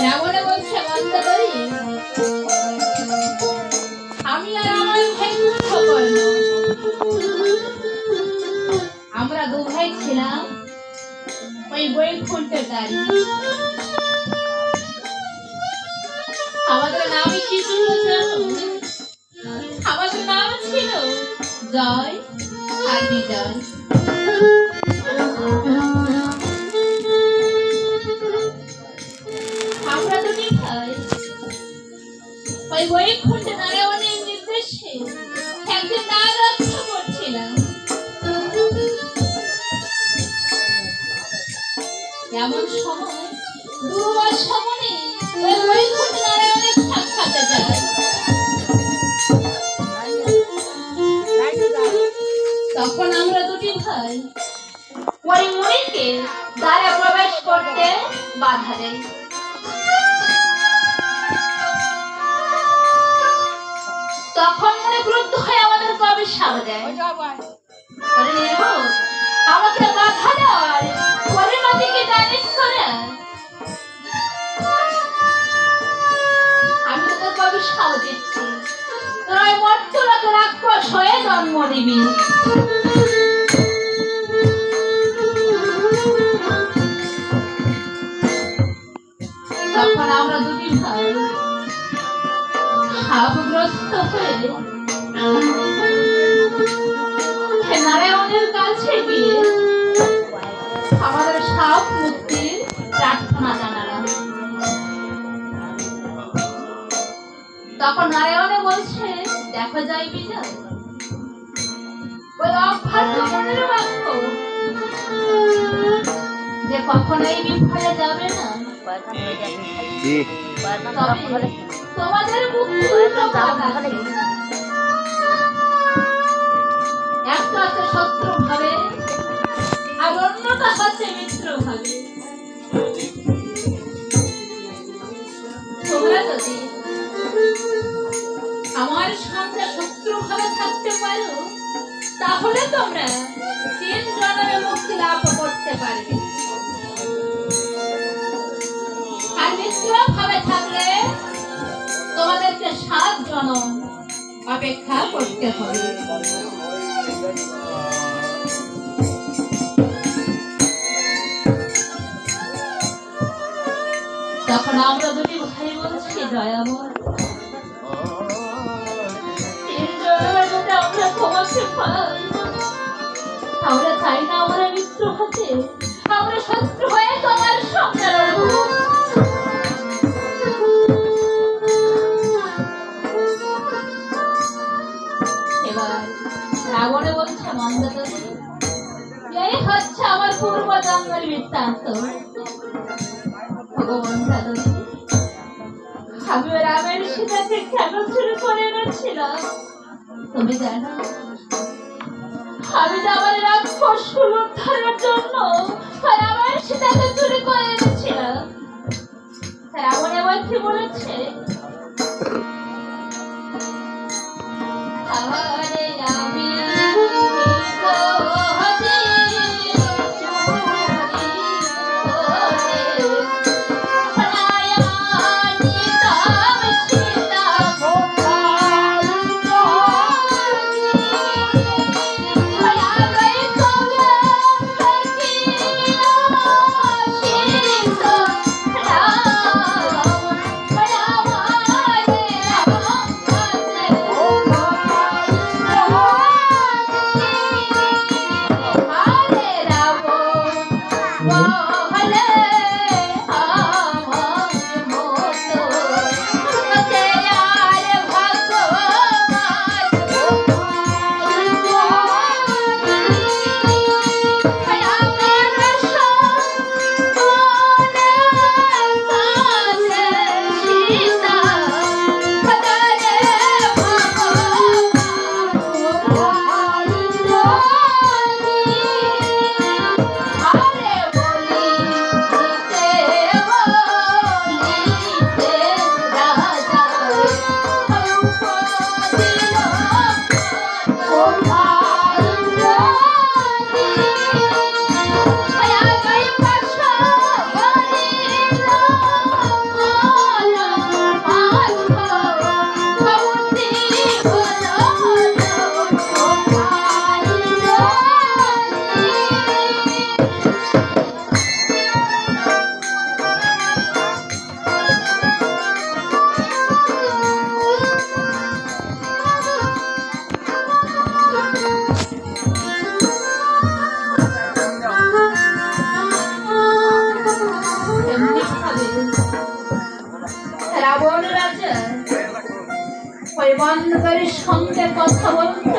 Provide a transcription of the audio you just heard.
রাবণে বলছে মন্দোদরী আমি আমার দু ভাই ছিলাম ওই বৈকুণ্ঠের দাঁড়ি আমাদের নামই কি ছিল? আমাদের নাম ছিল জয় আর বিজয়। ওই বৈকুণ্ঠ নারায়ণের নির্দেশে একদিন না রক্ষা করছিলাম এমন সময় দুর্বার সমনে ওই তখন আমরা দুটি ভাই, ওই মুড়িকে দ্বারে প্রবেশ করতে বাধা দেয়। তখন মনে ক্রুদ্ধ হয়ে আমাদের কবে সাব দেয়? বলে, "নির্বোধ, আমাকে বাধা দেওয়ার পরিণতি কি জানিস তোরা আমি তোদের কবে সাব দিচ্ছি? তোরা রাক্ষস হয়ে জন্ম দিবি। তখন আমরা দুটি ভাই। ভাবগ্রস্ত হয়ে নারায়ণের কাছে গিয়ে আমাদের সাপ মুক্তির প্রার্থনা জানালাম তখন নারায়ণে বলছে দেখো যাই বিজয় ওই অভ্যাস মনের বাক্য যে কখনোই বিফলে যাবে। না তবে তোমাদের একটা হচ্ছে শত্রু ভাবে আর অন্যটা হচ্ছে মিত্র ভাবে। তোমরা যদি আমার সঙ্গে শত্রু ভাবে থাকতে পারো তাহলে তোমরা তিন জন্মে মুক্তি লাভ করতে পারবে। জনম অপেক্ষা করতে হবে। তখন আমরা দুটি ভাই বলছি দয়াময় আমরা চাই না আমরা রাবণে বলছে মন্দোদরী এই হচ্ছে আমার পূর্ব জন্মের বৃত্তান্ত। ভগবান আমি রামের সীতাকে কেন করে এনেছিলাম। তুমি জানো, আমি তো আমার রাক্ষস উদ্ধারের জন্য আমার সীতাকে চুরি করে Hello. বন্ধ করে সঙ্গে কথা বলতে